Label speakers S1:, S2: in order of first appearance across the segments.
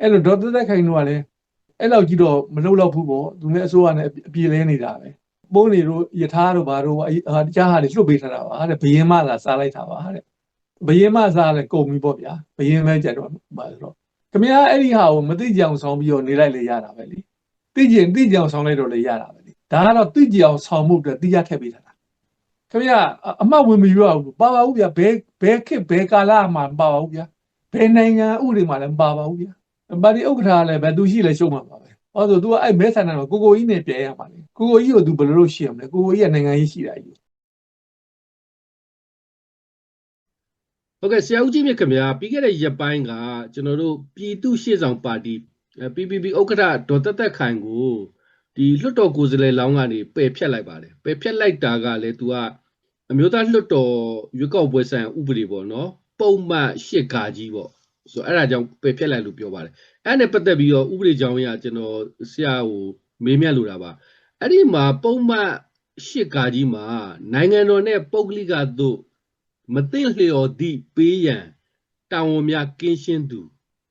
S1: အဲ့လိုဒေါက်တာသက်ခိုင်တို့ကလည်းအဲ့လောက်ကြီးတော့မလုပ်တော့ဘူးပေါ့သူလည်းအစိုးရနဲ့အပြေလဲနေတာပဲပိုးနေတို့ယထာတို့ဘာတို့အဟာတခြားဟာတွေလွတ်ပေးထားတာပါတဲ့ဘယင်းမသာစားလိုက်တာပါတဲ့ဘယင်းမစားလဲကုန်ပြီပေါ့ဗျာဘယင်းပဲကြတော့ပါဆိုတော့ခင်ဗျားအဲ့ဒီဟာကိုမသိကြအောင်ဆောင်ပြီးတော့နေလိုက်လေရတာပဲလေသိကျင်သိကြအောင်ဆောင်လိုက်တော့လေရတာပဲလေဒါကတော့သိကြအောင်ဆောင်မှုအတွက်သိရထည့်ပေးထားတာခင်ဗျားအမှတ်ဝင်မယူရဘူးပါပါဘူးဗျာဘဲဘဲခစ်ဘဲကာလာမှာမပါပါဘူးဗျာဘယ်နိုင်ငံဥပဒေမှာလည်းမပါပါဘူးဗျာ ပါတီဥက္ကဋ္ဌကလည်းပဲသူရှိလဲရှုံးမှာပါပဲ။ဟောဆို तू ကအဲ့မဲဆန္ဒတော့ကိုကိုကြီးနဲ့ပြန်ရမှာလေ။ကိုကိုကြီးကို तू ဘယ်လိုလုပ်ရှိရမလဲ။ကိုကိုကြီးကနိုင်ငံရေးရှိတာကြီး
S2: ဟုတ်ကဲ့ဆရာဦးကြီးမြတ်ခင်ဗျာပြီးခဲ့တဲ့ရက်ပိုင်းကကျွန်တော်တို့ပြည်သူ့ရှေ့ဆောင်ပါတီအဲ PPP ဥက္ကဋ္ဌဒေါ်သက်သက်ခိုင်ကိုဒီလွှတ်တော်ကိုယ်စားလှယ်လောင်းကနေပယ်ဖျက်လိုက်ပါတယ်ပယ်ဖျက်လိုက်တာကလည်း तू ကအမျိုးသားလွှတ်တော်ရွေးကောက်ပွဲဆိုင်ရာဥပဒေပေါ့နော်ပုံမှန်ရှစ်ကာကြီးပေါ့ ဆိုတော့အဲ့ဒါကြောင့်ပယ်ဖျက်လိုက်လို့ပြောပါတယ်အဲ့ဒါနဲ့ပတ်သက်ပြီးတော့ဥပဒေကြောင်းအရကျွန်တော်ဆရာကိုမေးမြန်းလိုတာပါအဲ့ဒီမှာပုံမှန်ရှစ်ကာကြီးမှာနိုင်ငံတော်နဲ့ပုဂ္ဂလိကတို့မသိလျော်သည့်ပေးရန်တာဝန်များကင်းရှင်းသူ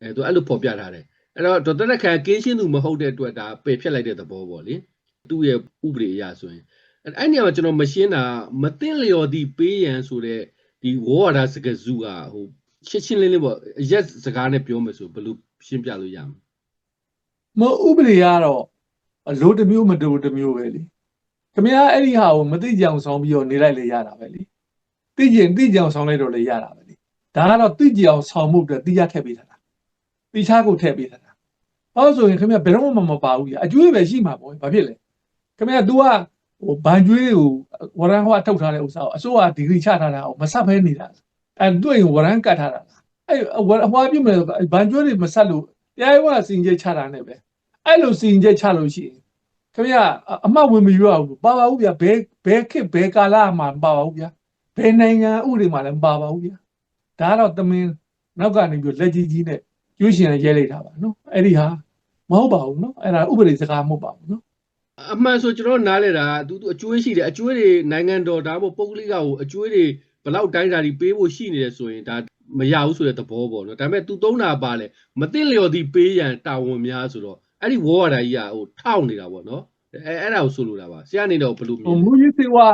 S2: အဲသူအဲ့လိုဖော်ပြထားတယ်အဲ့တော့ဒေါက်တာလက်ခံကင်းရှင်းသူမဟုတ်တဲ့အတွက်ဒါပယ်ဖြတ်လိုက်တဲ့သဘောပေါ့လေသူ့ရဲ့ဥပဒေအရဆိုရင်အဲ့အဲ့နေရာမှာကျွန်တော်မရှင်းတာမသိလျော်သည့်ပေးရန်ဆိုတဲ့ဒီဝေါ်ဝါဒစကားစုကဟို ရှင်းရှင်းလင်းလင်းပေါ့အရက်စကားနဲ့ပြောမယ်ဆိုဘယ်လိုရှင်းပြလို့ရမလဲ။
S1: မဟုတ်ဥပဒေကတော့အလိုတစ်မျိုးမတူတစ်မျိုးပဲလေ။ခင်ဗျားအဲ့ဒီဟာကိုမသိကြအောင်ဆောင်ပြီးတော့နေလိုက်လေရတာပဲလေ။သိကျင်သိကြအောင်ဆောင်လိုက်တော့လေရတာပဲလေ။ဒါကတော့သိကြအောင်ဆောင်မှုအတွက်သိရထည့်ပေးထားတာ။သိချကိုထည့်ပေးထားတာ။ဟောဆိုရင်ခင်ဗျားဘယ်တော့မှမပါဘူးကြီး။အကျွေးပဲရှိမှာပေါ့။ဘာဖြစ်လဲ။ခင်ဗျား तू ကဟိုဘန်ကျွေးတွေကိုဝရန်ဟောထုတ်ထားတဲ့ဥစ္စာကိုအစိုးရဒီဂရီချထားတာကိုမဆက်ဖဲနေတာ။ အဲတွေ့ရင်ဝရန်ကတ်ထားတာလား။အဲ့ဟွာပြမယ်ဘန်ကျွေးတွေမဆက်လို့တရားရုံးကစင်ကြချတာနဲ့ပဲ။အဲ့လိုစီရင်ချက်ချလို့ရှိရင်ခင်ဗျာအမှတ်ဝင်မယူရဘူးပါပါဘူးဗျာဘဲဘဲခစ်ဘဲကာလာမှာမပါပါဘူးဗျာဘယ်နိုင်ငံဥပဒေမှာလည်းမပါပါဘူးဗျာဒါကတော့တမင်နောက်ကနေပြီးလက်ကြီးကြီးနဲ့ကျူးရှင်ရဲလိုက်တာပါနော်အဲ့ဒီဟာမဟုတ်ပါဘူးနော်အဲ့ဒါဥပဒေစကားမဟုတ်ပါဘူးနော်
S2: အမှန်ဆိုကျွန်တော်နားလဲတာသူသူအကျွေးရှိတယ်အကျွေးတွေနိုင်ငံတော်ဒါမှမဟုတ်ပုဂ္ဂလိကကိုအကျွေးတွေ ဘယ်လောက်တိုင်းတာတွေပေးဖို့ရှိနေတယ်ဆိုရင်ဒါမရဘူးဆိုတဲ့သဘောပေါ့နော်ဒါပေမဲ့သူသုံးတာပါလေမသိလျော်သည့်ပေးရန်တာဝန်များဆိုတော့အဲ့ဒီဝေါ်ဝါဒကြီးကဟိုထောက်နေတာပေါ့နော်အဲအဲ့ဒါကိုဆိုလိုတာပါဆရာအနေနဲ့ဘယ်လိုမြ
S1: ဟို
S2: င်လဲ
S1: မူရင်းစေဝါ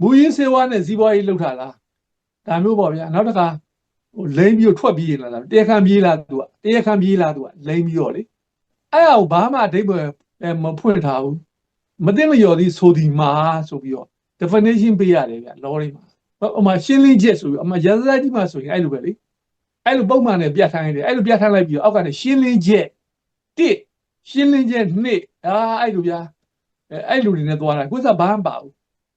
S1: မူရင်းစေဝါနဲ့စီးပွားရေးလှုပ်ထားလားဒါမျိုးပေါ့ဗျာနောက်တစ်ခါဟိုလိမ့်ပြီးတော့ထွက်ပြေးလာတာတရားခံပြေးလာသူကတရားခံပြေးလာသူကလိမ့်ပြီးတော့လေအဲ့ဒါကိုဘာမှအဓိပ္ပာယ်အဲမဖွင့်ထားဘူးမသိမလျော်သည်ဆိုဒီမှာဆိုပြီးတော့ definition ပေးရတယ်ဗျ law တွေမှာဟို အမှရှင်းလင်းချက်ဆိုပြီးအမှရာဇသကြီးမှာဆိုရင်အဲ့လိုပဲလေအဲ့လိုပုံမှန်နဲ့ပြဋ္ဌာန်းရတယ်အဲ့လိုပြဋ္ဌာန်းလိုက်ပြီးတော့အောက်ကနေရှင်းလင်းချက်တစ်ရှင်းလင်းချက်နှစ်အာအဲ့လိုဗျာအဲအဲ့လိုတွေနဲ့သွားတာကိုယ်စားဘာမှမပါဘူး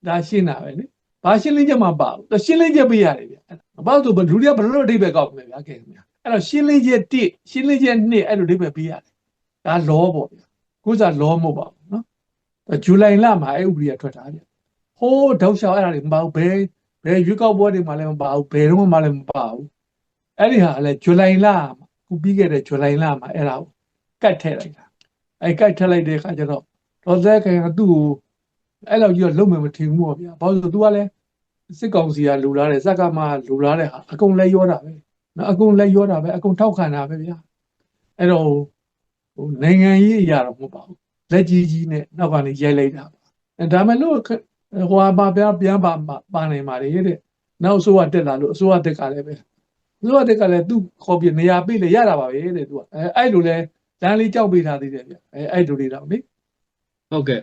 S1: ဒါရှင်းတာပဲလေဘာရှင်းလင်းချက်မှမပါဘူးသူရှင်းလင်းချက်ပေးရတယ်ဗျမပေါ့ဆိုဘယ်လူတွေကဘယ်လိုအဓိပ္ပာယ်ကောက်မယ်ဗျာကဲခင်ဗျာအဲ့တော့ရှင်းလင်းချက်တစ်ရှင်းလင်းချက်နှစ်အဲ့လိုအဓိပ္ပာယ်ပေးရတယ်ဒါ law ပေါ့ဗျာကိုယ်စား law မဟုတ်ပါဘူးနော်ဇူလိုင်လမှာအဲ့ဥပဒေကထွက်တာဗျဟိုးတောက်လျှောက်အဲ့ဒါတွေမပါဘူးဘယ် ဘယ်ရွေးကောက်ပွဲတွေမှာလည်းမပါဘူးဘယ်တော့မှလည်းမပါဘူးအဲ့ဒီဟာလည်းဇူလိုင်လမှာခုပြီးခဲ့တဲ့ဇူလိုင်လမှာအဲ့ဒါကိုကတ်ထည့်လိုက်တာအဲ့ကတ်ထည့်လိုက်တဲ့အခါကျတော့တော့သက်ခင်ကသူ့ကိုအဲ့လောက်ကြီးတော့လုံးမယ်မထင်ဘူးပေါ့ဗျာဘာလို့လဲဆိုသူကလည်းစစ်ကောင်စီကလူလာတယ်စက်ကမှလူလာတဲ့ဟာအကုန်လက်ရောတာပဲနော်အကုန်လက်ရောတာပဲအကုန်ထောက်ခံတာပဲဗျာအဲ့တော့ဟိုနိုင်ငံရေးအရာတော့မဟုတ်ပါဘူးလက်ကြီးကြီးနဲ့နောက်ကနေရိုက်လိုက်တာပါအဲဒါမဲ့လို့ ဟိုဟာပါပြန်ပြန်ပါပါနိုင်ပါလေတဲ့နောက်အစိုးရတက်လာလို့အစိုးရတက်ကလည်းပဲအစိုးရတက်ကလည်းသူ့ခေါ်ပြနေရာပေးလေရတာပါပဲတဲ့သူကအဲအဲ့လိုလဲလမ်းလေးကြောက်ပေးထားသေးတယ်ဗျအဲအဲ့လိုလေးတော့လေ
S2: ဟုတ်ကဲ့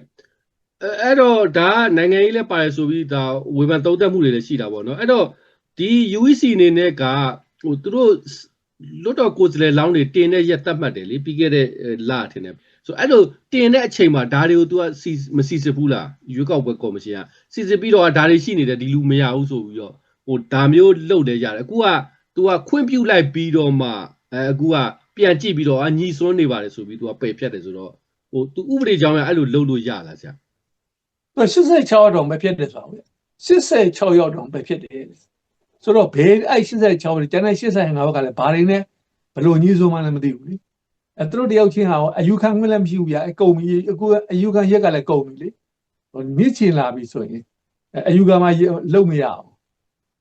S2: အဲအဲ့တော့ဒါကနိုင်ငံရေးလည်းပါတယ်ဆိုပြီးဒါဝေဖန်သုံးသပ်မှုတွေလည်းရှိတာပေါ့နော်အဲ့တော့ဒီ UEC အနေနဲ့ကဟိုသူတို့လွတ်တော်ကိုယ်စားလှယ်လောင်းတွေတင်တဲ့ရက်သတ်မှတ်တယ်လေပြီးခဲ့တဲ့အဲလထင်တယ် ဆိုအဲ့လိုတင်တဲ့အချိန်မှာဒါတွေကို तू ကစီမစီစစ်ဘူးလားရွေးကောက်ပွဲကော်မရှင်ကစီစစ်ပြီးတော့ဒါတွေရှိနေတယ်ဒီလူမရဘူးဆိုပြီးတော့ဟိုဒါမျိုးလုပ်တယ်ရတယ်အခုက तू ကခွင့်ပြုလိုက်ပြီးတော့မှအဲအခုကပြန်ကြည့်ပြီးတော့အညီစွန်းနေပါတယ်ဆိုပြီး तू ကပယ်ဖြတ်တယ်ဆိုတော့ဟို तू ဥပဒေကြောင်းရအဲ့လိုလုပ်လို့ရလားဆရာ
S1: သူ86ရောက်တော့မဖြစ်တယ်ဆိုတော့ဗျ86ရောက်တော့ပဲဖြစ်တယ်ဆိုတော့ဘယ်အဲ့86ကျန်တဲ့85ဘက်ကလည်းဘာတွေနဲ့ဘယ်လိုညှိစိုးမှလည်းမသိဘူးလေ အဲသူတို့တယောက်ချင်းဟာအယူခံခွင့်လည်းမရှိဘူးဗျအဲကုန်ပြီအခုအယူခံရက်ကလည်းကုန်ပြီလေဟိုမြစ်ချင်လာပြီဆိုရင်အဲအယူခံမှာလုံမရအောင်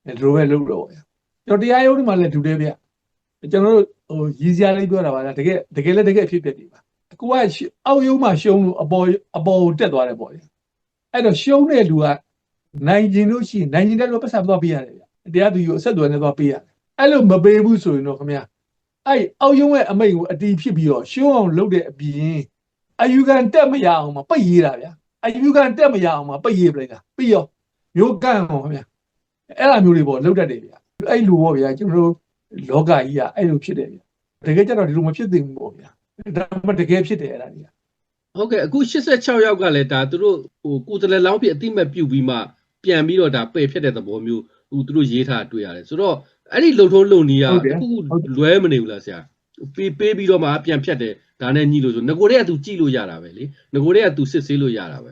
S1: အဲဒီလိုပဲလုံတော့ဗျကျွန်တော်တရားရုံးတွေမှာလည်းဒူတယ်ဗျကျွန်တော်တို့ဟိုရည်စရာလေးပြောတာပါလားတကယ်တကယ်လည်းတကယ်အဖြစ်ပြက်တွေပါအခုကရှအောက်ရုံးမှာရှုံးလို့အပေါ်အပေါ်ကိုတက်သွားတယ်ပေါ့လေအဲ့တော့ရှုံးတဲ့လူကနိုင်ကျင်လို့ရှိရင်နိုင်ကျင်တဲ့လူကပတ်စံသွားပေးရတယ်ဗျတရားသူကြီးကိုအဆက်အသွယ်နဲ့သွားပေးရတယ်အဲ့လိုမပေးဘူးဆိုရင်တော့ခင်ဗျာ အဲ့အောက်ရုံးရဲ့အမိန့်ကိုအတီးဖြစ်ပြီးတော့ရှုံးအောင်လုပ်တဲ့အပြင်အယူခံတက်မရအောင်မပိတ်ရေးတာဗျအယူခံတက်မရအောင်မပိတ်ရေးပလိုက်တာပြီးရောမျိုးကန့်အောင်ခင်ဗျာအဲ့လိုမျိုးတွေပေါ့လုပ်တတ်တယ်ဗျအဲ့လိုပေါ့ဗျာကျွန်တော်တို့လောကကြီးကအဲ့လိုဖြစ်တယ်ဗျတကယ်ကြတော့ဒီလိုမဖြစ်သင့်ဘူးပေါ့ဗျာဒါမှတကယ်ဖြစ်တယ်အဲ့ဒါကြီး
S2: ဟုတ်ကဲ့အခု86ယောက်ကလည်းဒါသူတို့ဟိုကိုယ်တည်းလောင်းဖြစ်အတိမတ်ပြုတ်ပြီးမှပြန်ပြီးတော့ဒါပယ်ဖြစ်တဲ့သဘောမျိုးဟိုသူတို့ရေးထားတွေ့ရတယ်ဆိုတော့ အဲ့ဒီလုံထုံးလုံနီးကအခုလွဲမနေဘူးလားဆရာပေးပေးပြီးတော့မှပြန်ဖြတ်တယ်ဒါနဲ့ညှိလို့ဆိုငကိုတည်းကသူကြည့်လို့ရတာပဲလေငကိုတည်းကသူစစ်ဆေးလို့ရတာပဲ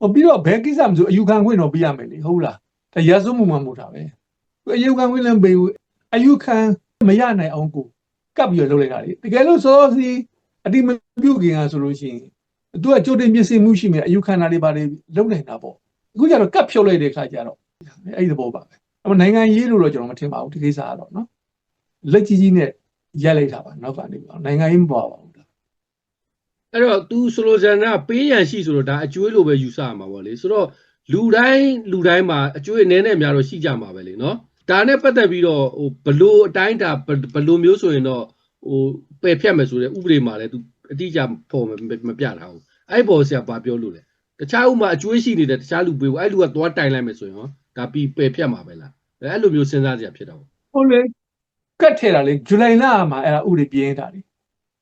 S1: ဟိုပြီးတော့ဘယ်ကိစ္စမဆိုအယူခံခွင့်တော့ပြရမယ်လေဟုတ်လားဒါရစုမှုမှမဟုတ်တာပဲအယူခံခွင့်လည်းပေးဘူးအယူခံမရနိုင်အောင်ကိုကပ်ပြီးတော့လုပ်လိုက်တာလေတကယ်လို့စောစီအတိမပြုတ်ခင်ကဆိုလို့ရှိရင်သူကကြိုတင်ပြင်ဆင်မှုရှိမယ်အယူခံတာတွေပါလေလုပ်နိုင်တာပေါ့အခုကျတော့ကပ်ဖြုတ်လိုက်တဲ့ခါကျတော့အဲ့ဒီသဘောပါပဲ အမနိုင်ငံရေးလို့တော့ကျွန်တော်မထင်ပါဘူးဒီကိစ္စကတော့နော်လက်ကြီးကြီးနဲ့ရက်လိုက်တာပါနောက်ကနေပါနိုင်ငံရေးမပေါ်ပါဘူး
S2: အဲ့တော့သူဆိုလိုချင်တာပေးရန်ရှိဆိုတော့ဒါအကျွေးလိုပဲယူဆရမှာပေါ့လေဆိုတော့လူတိုင်းလူတိုင်းမှာအကျွေးအနေနဲ့များတော့ရှိကြမှာပဲလေနော်ဒါနဲ့ပတ်သက်ပြီးတော့ဟိုဘလို့အတိုင်းဒါဘလို့မျိုးဆိုရင်တော့ဟိုပယ်ဖြတ်မယ်ဆိုတဲ့ဥပဒေမှာလည်းသူအတိအကျပေါ်မပြတာဘူးအဲ့ပေါ်ဆရာဘာပြောလို့လဲတခြားဥမှာအကျွေးရှိနေတဲ့တခြားလူပေးဘူးအဲ့လူကသွားတိုင်လိုက်မယ်ဆိုရင်ဟော ဒါပြီးပယ်ဖြတ်မှာပဲလားအဲ့လိုမျိုးစဉ်းစားကြရဖြစ်တော့
S1: ဟုတ်လေကတ်ထဲတာလေဇူလိုင်လမှာအဲ့ဒါဥပဒေပြင်းတာလေ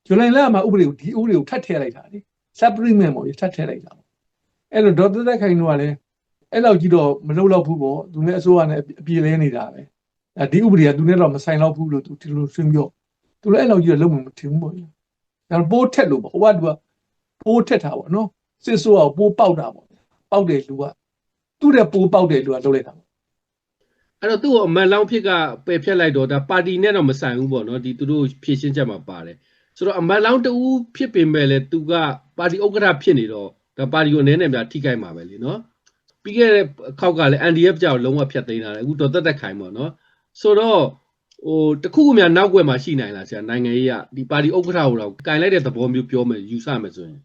S1: ဇူလိုင်လမှာဥပဒေကိုဒီဥပဒေကိုထပ်ထည့်လိုက်တာလေ supplement ပေါ့ထပ်ထည့်လိုက်တာပေါ့အဲ့လိုဒေါ်သက်သက်ခိုင်တို့ကလည်းအဲ့လောက်ကြီးတော့မလုပ်တော့ဘူးပေါ့သူနဲ့အစိုးရနဲ့အပြေလဲနေတာပဲအဲဒီဥပဒေကသူနဲ့တော့မဆိုင်တော့ဘူးလို့သူဒီလိုဆွေးပြောသူလည်းအဲ့လောက်ကြီးတော့လုံးဝမထင်ဘူးပေါ့ဒါပိုးထက်လို့ပေါ့ဟိုကသူကပိုးထက်တာပေါ့နော်စစ်ဆိုးအောင်ပိုးပေါက်တာပေါ့ပေါက်တယ်လူက သူ့တဲ့ပိုးပေါက်တယ်လူကလုပ်လိုက်တာ
S2: အဲ့တော့သူ့ကိုအမန်လောင်းဖြစ်ကပယ်ဖြတ်လိုက်တော့ဒါပါတီနဲ့တော့မဆိုင်ဘူးပေါ့နော်ဒီသူတို့ဖြည့်ရှင်းချက်မှာပါတယ်ဆိုတော့အမန်လောင်းတူဖြစ်ပင်မဲ့လေသူကပါတီဥက္ကဋ္ဌဖြစ်နေတော့ဒါပါတီကိုအနေနဲ့များထိခိုက်မှာပဲလေနော်ပြီးခဲ့တဲ့ခောက်ကလည်း NDF ကြောက်လုံးဝဖြတ်သိမ်းလာတယ်အခုတော့တက်တက်ခိုင်ပေါ့နော်ဆိုတော့ဟိုတခုခုများနောက်ွယ်မှာရှိနိုင်လားဆရာနိုင်ငံရေးကဒီပါတီဥက္ကဋ္ဌကိုတော့ကင်လိုက်တဲ့သဘောမျိုးပြောမယ်ယူဆမယ်ဆိုရင်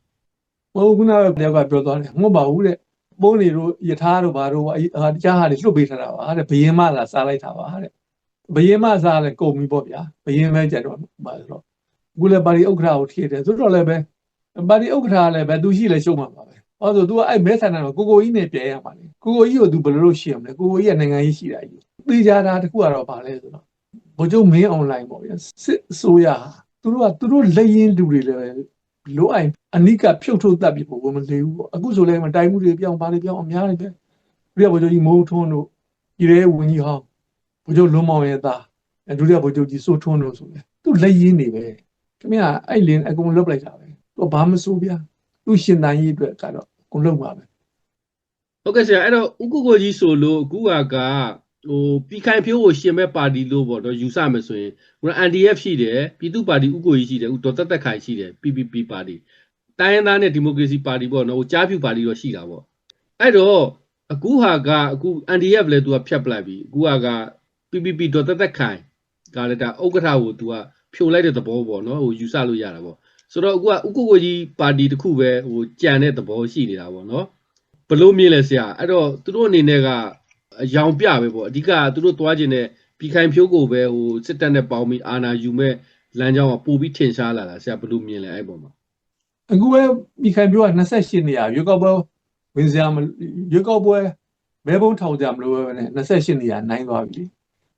S1: ဟိုခုနကတယောက်ကပြောသွားတယ်မဟုတ်ပါဘူးတဲ့ ပိုးနေတို့ယထာတို့ဘာတို့ဟာတရားဟာတွေလွတ်ပေးထားတာပါတဲ့ဘယင်းမလာစားလိုက်တာပါတဲ့ဘယင်းမစားလဲကုန်ပြီပေါ့ဗျာဘယင်းပဲကြတော့ပါဆိုတော့အခုလည်းပါရီဥက္ကဋ္ဌကိုထည့်တယ်ဆိုတော့လည်းပဲပါရီဥက္ကဋ္ဌလည်းပဲသူရှိလဲရှုံးမှာပါပဲဟောဆို तू ကအဲ့မဲဆန္ဒတော့ကိုကိုကြီးနဲ့ပြန်ရမှာလေကိုကိုကြီးကို तू ဘယ်လိုလုပ်ရှင်းမလဲကိုကိုကြီးကနိုင်ငံရေးရှိတာကြီးသိကြတာတခုကတော့ဗာလဲဆိုတော့ဘိုးချုပ်မင်းအွန်လိုင်းပေါ့ဗျာစစ်အစိုးရဟာသူတို့ကသူတို့လက်ရင်တူတွေလည်း လိုအိုင်အနိကဖြုတ်ထုတ်တတ်ပြီပေါ့မလေးဘူးပေါ့အခုဆိုလည်းမတိုင်မှုတွေပြောင်းပါလေပြောင်းအများကြီးပဲပြရဘိုးချုပ်ကြီးမိုးထွန်းတို့ပြည်ရဲဝင်းကြီးဟောင်းဘိုးချုပ်လွန်မောင်ရဲ့သားအဲဒုတိယဘိုးချုပ်ကြီးစိုးထွန်းတို့ဆိုလေသူလက်ရင်နေပဲခင်ဗျာအဲ့လင်းအကုန်လုတ်လိုက်တာပဲသူဘာမစိုးဗျာသူရှင်တန်ကြီးအတွက်ကတော့အကုန်လုတ်ပါပဲ
S2: ဟုတ်ကဲ့ဆရာအဲ့တော့ဥက္ကုကိုကြီးဆိုလို့အခုကက ဟိုပြည်ခိုင်ဖြိုးကိုရှင်မဲ့ပါတီလို့ပေါ့တော့ယူဆမယ်ဆိုရင်ဟို NDF ရှိတယ်ပြည်သူ့ပါတီဥက္ကုကြီးရှိတယ်ဥဒေါ်တက်တက်ခိုင်ရှိတယ် PPP ပါတီတိုင်းရင်းသားနဲ့ဒီမိုကရေစီပါတီပေါ့နော်ဟိုကြားဖြူပါတီတော့ရှိတာပေါ့အဲ့တော့အခုဟာကအခု NDF လဲသူကဖြတ်ပလိုက်ပြီအခုဟာက PPP ဒေါ်တက်တက်ခိုင်ကလည်းဒါဥက္ကဋ္ဌကိုသူကဖြိုလိုက်တဲ့သဘောပေါ့နော်ဟိုယူဆလို့ရတာပေါ့ဆိုတော့အခုကဥက္ကုကိုကြီးပါတီတစ်ခုပဲဟိုကြံတဲ့သဘောရှိနေတာပေါ့နော်ဘလို့မြင်လဲဆရာအဲ့တော့သူတို့အနေနဲ့က အယောင်ပြပဲပေါ့အဓိကသူတို့သွားခြင်းနဲ့ပြည်ခိုင်ဖြိုးကိုပဲဟိုစစ်တပ်နဲ့ပေါင်းပြီးအာဏာယူမဲ့လမ်းကြောင်းကပို့ပြီးထင်ရှားလာတာဆရာဘလို့မြင်လဲအဲ့ပေါ်မှာ
S1: အခုပဲမိခိုင်ပြောက28နေရရွေးကောက်ပွဲဝင်စရာမရွေးကောက်ပွဲမဲဘုံထောင်ကြမလို့ပဲနဲ့28နေရနိုင်သွားပြီလေ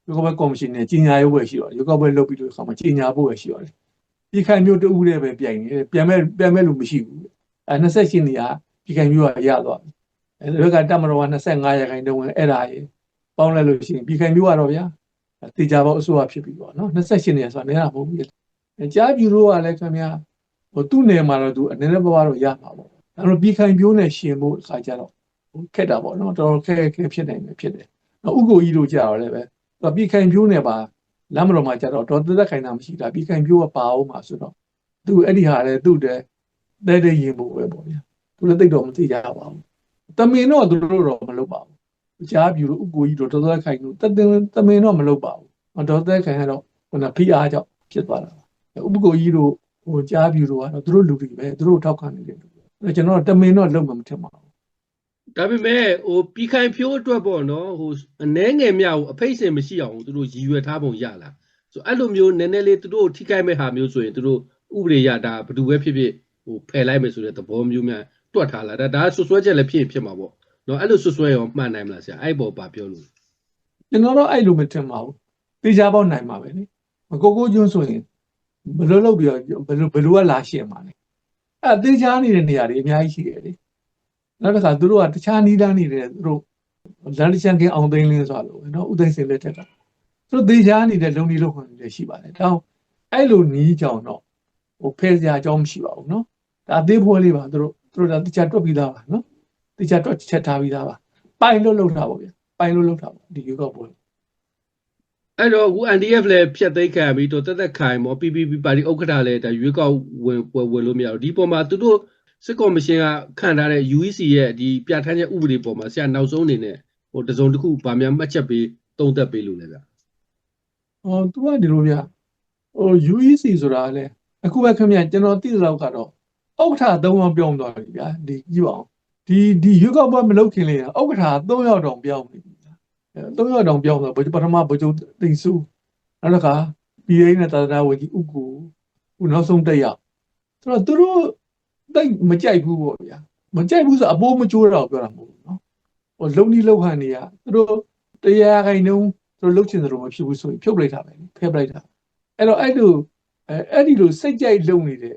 S1: ရွေးကောက်ပွဲကော်မရှင်နဲ့ကြီးညာရေးပွဲရှိတော့ရွေးကောက်ပွဲလုပ်ပြီးလို့ခါမှကြီးညာဖို့ပဲရှိတော့တယ်မိခိုင်မျိုးတူဦးတည်းပဲပြိုင်နေတယ်ပြန်မဲ့ပြန်မဲ့လို့မရှိဘူးအဲ28နေရမိခိုင်မျိုးကရသွားပြီ အဲဒီဘက်ကတမတော်က25ရာခိုင်နှုန်းဝင်အဲ့ဒါရေပေါင်းလိုက်လို့ရှိရင်မိခိုင်မျိုးကတော့ဗျာတေချာပေါအစိုးရဖြစ်ပြီပေါ့နော်28နေရဆိုတာလည်းမဟုတ်ဘူးကြားပြူလို့ကလည်းခင်ဗျာဟိုသူ့နယ်မှာတော့သူအနေနဲ့ဘဝတော့ရမှာပေါ့။ဒါတော့ပြီးခိုင်ပြိုးနဲ့ရှင်ဖို့အခါကျတော့ခက်တာပေါ့နော်တော်တော်ခက်ခဲဖြစ်နိုင်တယ်ဖြစ်တယ်။နောက်ဥက္ကိုကြီးတို့ကြာတော့လည်းပဲသူပြီးခိုင်ပြိုးနဲ့ပါလမ်းမတော်မှာကြာတော့တော်သက်ခိုင်တာမရှိတာပြီးခိုင်ပြိုးကပါအောင်မှာဆိုတော့သူအဲ့ဒီဟာလည်းသူ့တဲ့တဲ့တဲ့ရင်ဖို့ပဲပေါ့ဗျာ။သူလည်းသိတော့မသိကြပါဘူး။ တမင်တော့သူတို့တော့မလုပ်ပါဘူး။ကြားပြူလို့ဥက္ကိုကြီးတို့တော်သက်ခိုင်တို့တတင်တမင်တော့မလုပ်ပါဘူး။တော်သက်ခိုင်ကတော့ခုနဖိအားကြောင့်ဖြစ်သွားတာပါဥပကိုကြီးတို့ဟိုကြားပြူတို့ကတော့သူတို့လူတွေပဲသူတို့ထောက်ခံနေတဲ့လူတွေအဲ့ကျွန်တော်တမင်တော့လုံးမမထင်ပါဘူး
S2: ဒါပေမဲ့ဟိုပြီးခိုင်ဖြိုးအတွက်ပေါ့နော်ဟိုအနှဲငယ်မြောက်အဖိတ်စင်မရှိအောင်သူတို့ရည်ရွယ်ထားပုံရလားဆိုအဲ့လိုမျိုးနည်းနည်းလေးသူတို့ထိခိုက်မဲ့ဟာမျိုးဆိုရင်သူတို့ဥပဒေရဒါဘယ်သူပဲဖြစ်ဖြစ်ဟိုဖယ်လိုက်မယ်ဆိုတဲ့သဘောမျိုးများ တွက်ထားလာဒါဒါဆွဆွဲချက်လည်းဖြစ်ရင်ဖြစ်မှာပေါ့နော်အဲ့လိုဆွဆွဲရောမှန်နိုင်မလားဆရာအဲ့ပေါ်ပါပြောလို့
S1: ကျွန်တော်တော့အဲ့လိုမထင်ပါဘူးတေချာပေါက်နိုင်မှာပဲလေမကိုကိုကျွန်းဆိုရင်ဘလို့လောက်ပြီးတော့ဘလို့ဘလို့ကလာရှင်းမှာလေအဲ့တေချာနေတဲ့နေရာတွေအများကြီးရှိတယ်လေနောက်တစ်ခါသူတို့ကတခြားနီးလန်းနေတယ်သူတို့လန်တချန်ကင်းအောင်သိန်းလင်းဆိုတာလို့နော်ဥသိန်းစင်လက်ထက်ကသူတို့တေချာနေတဲ့လုံဒီလုံခွန်တွေရှိပါတယ်ဒါအောင်အဲ့လိုနီးကြောင်တော့ဟိုဖဲစရာအကြောင်းမရှိပါဘူးနော်ဒါသေးဖွဲလေးပါသူတို့ သူတို့ကတခြားတွက်ပြီးသားပါနော်တခြားတွက်ချက်ထားပြီးသားပါပိုင်လို့လုပ်တာပေါ့ဗျပိုင်လို့လုပ်တာပေါ့ဒီရွေးကောက်ပွဲ
S2: အဲ့တော့ UNDF လည်းဖျက်သိမ်းခံပြီးတော့တက်တက်ခိုင်မော PPP ပါတီဥက္ကဋ္ဌလည်းဒါရွေးကောက်ဝင်ပွဲဝင်လို့မရဘူးဒီပေါ်မှာသူတို့စစ်ကော်မရှင်ကခန့်ထားတဲ့ UEC ရဲ့ဒီပြဋ္ဌာန်းချက်ဥပဒေပေါ်မှာဆရာနောက်ဆုံးအနေနဲ့ဟိုတစုံတစ်ခုဗာများမှတ်ချက်ပေးသုံးသပ်ပေးလို့လည်းဗျ။
S1: ဟောသူကဒီလိုဗျ။ဟို UEC ဆိုတာလေအခုပဲခင်ဗျကျွန်တော်သိတဲ့လောက်ကတော့ ဥက္ကဋ္ဌ၃ယောက်ပြောင်းသွားပြီဗျာဒီကြည့်ပါအောင်ဒီဒီရွေးကောက်ပွဲမလုပ်ခင်လေးကဥက္ကဋ္ဌ၃ယောက်တောင်ပြောင်းနေပြီဗျာအဲ၃ယောက်တောင်ပြောင်းသွားပထမဗိုလ်ချုပ်တိတ်စုနောက်တစ်ခါပြည်ရင်းနဲ့တာတာဝကြီးဥကူဥနောက်ဆုံးတက်ရောက်ဆိုတော့သူတို့တိတ်မကြိုက်ဘူးပေါ့ဗျာမကြိုက်ဘူးဆိုအပိုးမကျိုးတော့ပြောတာမဟုတ်ဘူးနော်ဟိုလုံနီလုံဟန်နေရသူတို့တရားခိုင်နှုံးသူတို့လှုပ်ချင်တယ်လို့မဖြစ်ဘူးဆိုရင်ဖြုတ်လိုက်တာပဲဖဲပလိုက်တာအဲ့တော့အဲ့လိုအဲအဲ့ဒီလိုစိတ်ကြိုက်လုံနေတဲ့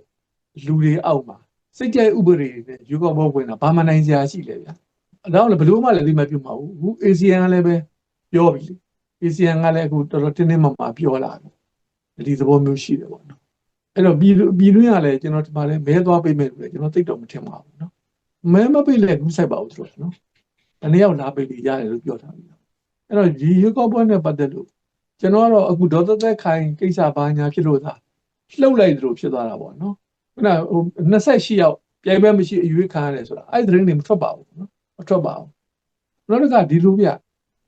S1: လူတွေအောက်မှာစိတ်ကြိုက်ဥပဒေတွေနဲ့ယူကောဘောဝင်တာဘာမှနိုင်စရာရှိလဲဗျာအဲ့တော့လည်းဘယ်လို့မှလည်းဒီမပြုတ်မှာဘူးအခု ASEAN ကလည်းပဲပြောပြီလေ ASEAN ကလည်းအခုတော်တော်တင်းတင်းမာမာပြောလာတယ်ဒီသဘောမျိုးရှိတယ်ပေါ့နော်အဲ့တော့ပြည်ပြည်တွင်းကလည်းကျွန်တော်ဒီမှာလည်းမဲသွားပေးမယ်လို့လည်းကျွန်တော်သိတော့မထင်ပါဘူးနော်မဲမပေးလည်းဘူးဆိုင်ပါဘူးသူတို့နော်တနေ့ရောက်လာပေးပြီးရတယ်လို့ပြောထားပြီအဲ့တော့ဒီရွေးကောက်ပွဲနဲ့ပတ်သက်လို့ကျွန်တော်ကတော့အခုဒေါ်သက်သက်ခိုင်ကိစ္စဘာညာဖြစ်လို့သာလှုပ်လိုက်သလိုဖြစ်သွားတာပေါ့နော် ခုနဟို28ယောက်ပြိုင်ပွဲမရှိအရွေးခံရတယ်ဆိုတာအဲ့ဒီသတင်းတွေမထွက်ပါဘူးနော်မထွက်ပါဘူးနောက်တစ်ခါဒီလိုပြ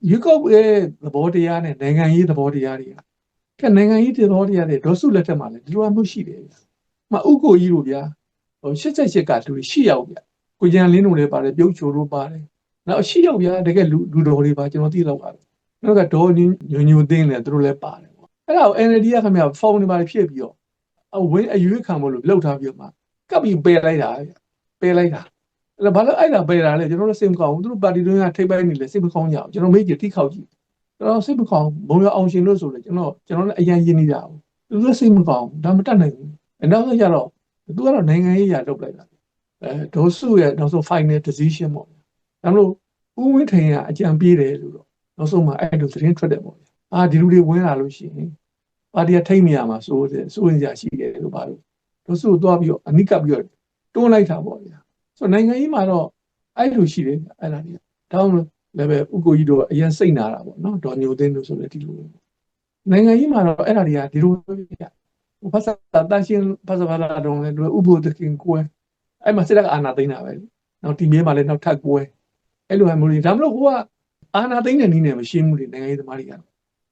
S1: ရွေးကောက်ပွဲသဘောတရားနဲ့နိုင်ငံရေးသဘောတရားတွေကကဲနိုင်ငံရေးသဘောတရားတွေဒေါ်စုလက်ထက်မှာလည်းဒီလိုမျိုးရှိတယ်ဗျာ။မဥကိုကြီးတို့ဗျာဟို88ကလူတွေ8ယောက်ဗျာ။ကိုကျန်လင်းတို့လည်းပါတယ်ပြုတ်ချိုတို့ပါတယ်။နောက်8ယောက်ဗျာတကယ်လူလူတော်တွေပါကျွန်တော်သိတော့ပါတယ်။နောက်ကဒေါ်ညညညိုသိန်းလည်းသူတို့လည်းပါတယ်ပေါ့။အဲ့ဒါကို NLD ကခင်ဗျာဖုန်းတွေပါဖြစ်ပြီးတော့ အဝင်းအရွေးခံမလို့လှုပ်ထားပြီးတော့မှကပ်ပြီးပယ်လိုက်တာဗျာ။ပယ်လိုက်တာ။အဲ့ဒါဘာလို့အဲ့ဒါပယ်တာလဲကျွန်တော်တို့စိတ်မကောင်းဘူးသူတို့ပါတီတွင်းကထိပ်ပိုင်းနေလဲစိတ်မကောင်းကြအောင်ကျွန်တော်မေးကြည့်တိခောက်ကြည့်ကျွန်တော်စိတ်မကောင်းဘုံရအောင်ရှင်လို့ဆိုလေကျွန်တော်ကျွန်တော်လည်းအရင်ရင်းနေကြဘူးသူတို့စိတ်မကောင်းဒါမတတ်နိုင်ဘူးအနောက်ဆုံးကျတော့သူကတော့နိုင်ငံရေးရာလုပ်လိုက်တာအဲဒေါ်စုရဲ့နောက်ဆုံး final decision ပေါ့ဒါလို့ဦးဝင်းထိန်ကအကြံပေးတယ်လို့တော့နောက်ဆုံးမှအဲ့လိုသတင်းထွက်တယ်ပေါ့အာဒီလူတွေဝင်လာလို့ရှိရင် ပါတီကထိမ့်နေရမှာစိုးတယ်စိုးရင်ကြရှိတယ်လို့ပါလို့ဒေါ်စုကိုသွားပြီးတော့အနိကပ်ပြီးတော့တွန်းလိုက်တာပေါ့ဗျာဆိုနိုင်ငံရေးမှာတော့အဲ့လိုရှိတယ်အဲ့ဒါတွေကတောင်းလို့လည်းပဲဥကိုကြီးတို့အရင်စိတ်နာတာပေါ့နော်ဒေါ်ညိုသိန်းတို့ဆိုလည်းဒီလိုနိုင်ငံကြီးမှာတော့အဲ့ဒါတွေကဒီလိုပဲပြဘာသာတန်ရှင်းဘာသာဘာသာတော့လည်းဥပဒေကင်ကွယ်အဲ့မှာစစ်တပ်ကအာဏာသိမ်းတာပဲနောက်တီမြဲမှာလည်းနောက်ထပ်ကွယ်အဲ့လိုမျိုးတွေဒါမလို့ဟိုကအာဏာသိမ်းတဲ့နည်းနဲ့မရှင်းဘူးလေနိုင်ငံရေးသမားတွေက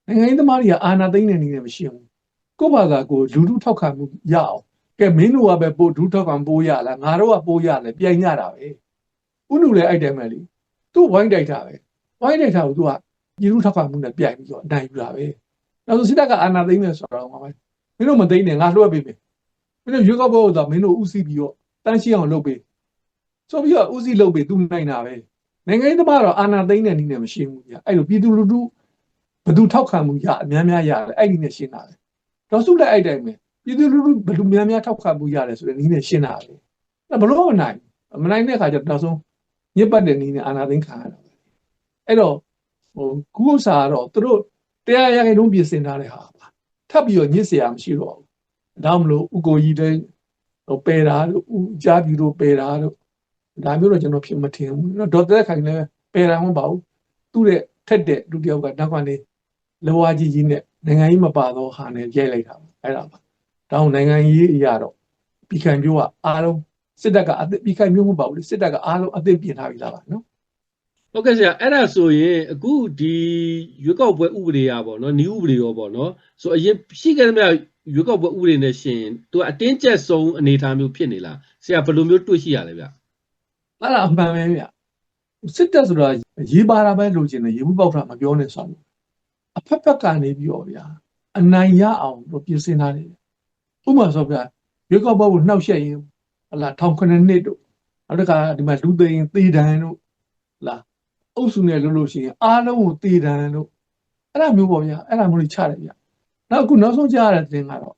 S1: နိုင်ငံရေးသမားတွေကအာဏာသိမ်းတဲ့နည်းနဲ့မရှင်းဘူးကိုယ့်ဘာသာကိုလူလူထောက်ခံမှုရအောင်ကဲမင်းတို့ကပဲပို့ဒူးထောက်ခံပိုးရလားငါတို့ကပိုးရလဲပြိုင်ကြတာပဲဥနုလည်းအဲ့တိုင်းပဲလေသူ့ဝိုင်းတိုက်တာပဲဝိုင်းတိုက်တာကိုသူကပြည်သူထောက်ခံမှုနဲ့ပြိုင်ပြီးတော့အနိုင်ယူတာပဲနောက်ဆိုစစ်တပ်ကအာဏာသိမ်းမယ်ဆိုတော့မှပဲမင်းတို့မသိမ်းနဲ့ငါလွှတ်ပေးမယ်မင်းတို့ရွေးကောက်ပွဲတော့မင်းတို့ဥစည်းပြီးတော့တန်းရှင်းအောင်လုပ်ပေးဆိုပြီးတော့ဥစည်းလုပ်ပေးသူနိုင်တာပဲနိုင်ငံရေးသမားတော့အာဏာသိမ်းတဲ့နည်းနဲ့မရှင်းဘူးကြာအဲ့လိုပြည်သူလူထု ဘယ်သူထောက်ခံမှုရအများများရတယ်အဲ့ဒီနဲ့ရှင်းတာပဲတော့စုလည်းအဲ့တိုင်းပဲပြည်သူလူထုဘယ်လိုများများထောက်ခံမှုရတယ်ဆိုတဲ့နည်းနဲ့ရှင်းတာပဲဘလို့မနိုင်မနိုင်တဲ့အခါကျတော့နောက်ဆုံးညစ်ပတ်တဲ့နည်းနဲ့အာဏာသိမ်းခံရတာပဲအဲ့တော့ဟိုကူဥစ္စာကတော့သူတို့တရားရခိုင်လုံးပြင်ဆင်ထားတဲ့ဟာပါထပ်ပြီးတော့ညစ်เสียမရှိတော့ဘူးဒါမှမလို့ဥကိုကြီးတဲ့ဟိုပယ်တာတို့ဥကြားပြီးတော့ပယ်တာတို့ဒါမျိုးတော့ကျွန်တော်ဖြစ်မထင်ဘူးနော်ဒေါက်တာခိုင်လည်းပယ်တာမဟုတ်ပါဘူးသူ့ရဲ့ထက်တဲ့လူတစ်ယောက်ကနောက်ကနေ လောဝါကြီးကြီးနဲ့နိုင်ငံရေးမပါတော့ဟာနဲ့ရိုက်လိုက်တာအဲ့ဒါပါတောင်းနိုင်ငံရေးအရာတော့ပြည်ခံမျိုးကအားလုံးစစ်တပ်ကအသစ်ပြည်ခံမျိုးမဟုတ်ပါဘူးလေစစ်တပ်ကအားလုံးအသစ်ပြင်ထားပြီလားပါနော်
S2: ဟုတ်ကဲ့ဆရာအဲ့ဒါဆိုရင်အခုဒီရွေးကောက်ပွဲဥပဒေရပေါ့နော်ဤဥပဒေရောပေါ့နော်ဆိုအရင်ရှိခဲ့တဲ့မြရွေးကောက်ပွဲဥပဒေနဲ့ရှင်သူကအတင်းကျပ်ဆုံးအနေအထားမျိုးဖြစ်နေလားဆရာဘယ်လိုမျိုးတွေ့ရှိရလဲဗျ
S1: အဲ့ဒါအမှန်ပဲဗျစစ်တပ်ဆိုတာရေးပါတာပဲလိုချင်တယ်ရေဘူးပေါက်တာမပြောနဲ့ဆိုလို့ အဖက်ဖက်ကနေပြီးတော့ဗျာအနိုင်ရအောင်လို့ပြင်ဆင်ထားတယ်ဥပမာဆိုဗျာရွေးကောက်ပွဲကိုနှောက်ယှက်ရင်ဟလာထောင်ခုနှစ်နှစ်တို့နောက်တစ်ခါဒီမှာလူသိရင်သေဒဏ်တို့လာအုပ်စုနဲ့လို့လို့ရှိရင်အားလုံးကိုသေဒဏ်တို့အဲ့ဒါမျိုးပေါ့ဗျာအဲ့ဒါမျိုးတွေချတယ်ဗျာနောက်အခုနောက်ဆုံးကြားရတဲ့တင်ကတော့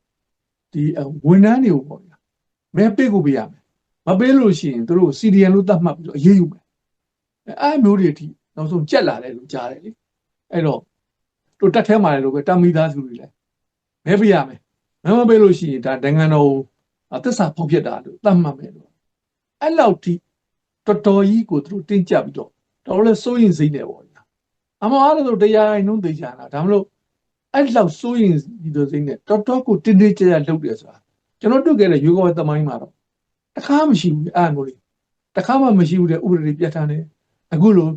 S1: ဒီဝန်ထမ်းတွေကိုပေါ့ဗျာမဲပေးကိုပေးရမယ်မပေးလို့ရှိရင်သူတို့ CDN လို့သတ်မှတ်ပြီးတော့အရေးယူမယ်အဲအဲ့မျိုးတွေအထိနောက်ဆုံးကြက်လာတယ်လို့ကြားတယ်လေအဲ့တော့ တို့တက်ထဲမှာလည်းလို့ပဲတမ်းမိသားစုတွေလည်းမဲပေးရမယ်မဲမပေးလို့ရှိရင်ဒါနိုင်ငံတော်ကိုသစ္စာဖောက်ပြတာလို့သတ်မှတ်မယ်လို့အဲ့လောက်ထိတော်တော်ကြီးကိုသူတို့တင်းကြပ်ပြီးတော့တော်တော်လေးစိုးရင်စိမ့်နေပေါ့ညာအမောအားလို့တရားရင်နှုံးသိကြတာဒါမလို့အဲ့လောက်စိုးရင်ဒီလိုစိမ့်နေတော်တော်ကိုတင်းတင်းကြပ်ကြပ်လုပ်တယ်ဆိုတာကျွန်တော်တွေ့ခဲ့တဲ့ယူကောသမိုင်းမှာတော့တခါမရှိဘူးအဲ့လိုလေးတခါမှမရှိဘူးတဲ့ဥပဒေတွေပြဋ္ဌာန်းတယ်အခုလို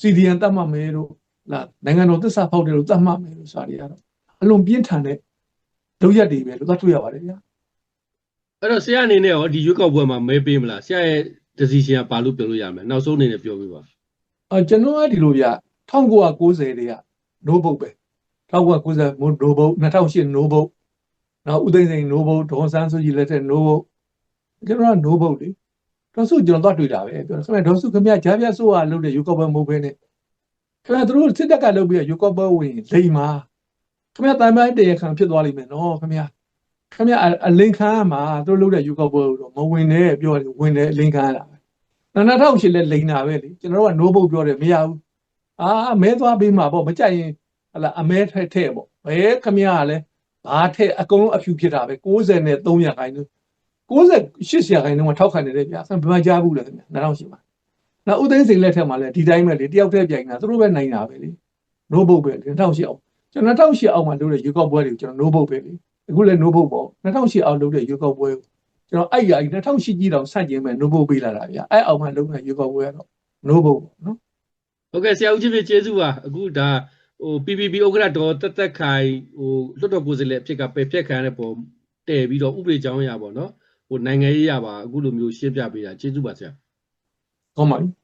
S1: CDN တတ်မှတ်မယ်တို့ လာနိုင်ငံတော်သစ္စာဖောက်တယ်လို့တတ်မှတ်မယ်လို့ဆိုတာတွေကတော့အလွန်ပြင်းထန်တဲ့လုပ်ရက်တွေပဲလို့သွားတွေ့ရပါတယ်ဗျာ
S2: အဲ့တော့ဆရာအနေနဲ့ရောဒီရွေးကောက်ပွဲမှာမဲပေးမလားဆရာရဲ့ decision ကဘာလို့ပြောလို့ရမလဲနောက်ဆုံးအနေနဲ့ပြောပြပါ
S1: အော်ကျွန်တော်ကဒီလိုဗျ1990တွေက no vote ပဲ1990 no vote 2008 no vote နောက်ဦးသိန်းစိန် no vote ဒေါ်စန်းစုကြည်လက်ထက် no vote ကျွန်တော်က no vote လေဒေါ်စုကျွန်တော်သွားတွေ့တာပဲပြောတယ်ခင်ဗျဒေါ်စုခင်ဗျဂျားပြဆိုးကလုပ်တဲ့ယူကော့ဘဲမဟုတ်ဘဲနဲ့ ခင်ဗျသူတို့စစ်တပ်ကလုပ်ပြီးယူကော့ဘဲဝင်လိမ်မာခင်ဗျတန်ပိုင်းတရခံဖြစ်သွားလိမ့်မယ်နော်ခင်ဗျခင်ဗျအလင်ခမ်းမှာသူတို့လုပ်တဲ့ယူကော့ဘဲတော့မဝင်နဲ့ပြောတယ်ဝင်တယ်အလင်ခမ်းရတာပဲ2008လဲလိမ်တာပဲလေကျွန်တော်က no vote ပြောတယ်မရဘူးအာမဲသွားပေးမှာပေါ့မကြိုက်ရင်ဟလာအမဲထဲထဲပေါ့ဘယ်ခင်ဗျကလည်းဘာထဲအကုန်လုံးအဖြူဖြစ်တာပဲ60နဲ့300ခိုင်နှုန်း98ရာခိုင်နှုန်းကထောက်ခံနေတယ်ဗျာဆန်ဘယ်မှာကြားဘူးလဲခင်ဗျ2008မှာ နောက်ဥသိမ်းစိန်လက်ထက်မှာလည်းဒီတိုင်းပဲလေတယောက်တည်းပြိုင်တာသူတို့ပဲနိုင်တာပဲလေ no vote ပဲ2008အောင်ကျွန်တော်2008အောင်မှာလုပ်တဲ့ရေကောက်ပွဲတွေကိုကျွန်တော် no vote ပဲလေအခုလည်း no vote ပေါ့2008အောင်လုပ်တဲ့ရေကောက်ပွဲကိုကျွန်တော်အဲ့ရ2008ကြီးတောင်ဆန့်ကျင်မဲ့ no vote ပေးလာတာဗျာအဲ့အောင်မှာလုပ်တဲ့ရေကောက်ပွဲကတော့ no vote ပေါ့နော်
S2: ဟုတ်ကဲ့ဆရာဦးချင်းပြကျေးဇူးပါအခုဒါဟို PPP ဥက္ကဋ္ဌတော်တက်တက်ခိုင်ဟိုလွတ်တော်ကိုယ်စားလှယ်အဖြစ်ကပယ်ဖျက်ခံရတဲ့ပုံတည်ပြီးတော့ဥပဒေကြောင်းရပါတော့ဟိုနိုင်ငံရေးရပါအခုလိုမျိုးရှင်းပြပေးတာကျေးဇူးပါဆရာ
S1: ကောင်းပါပြီ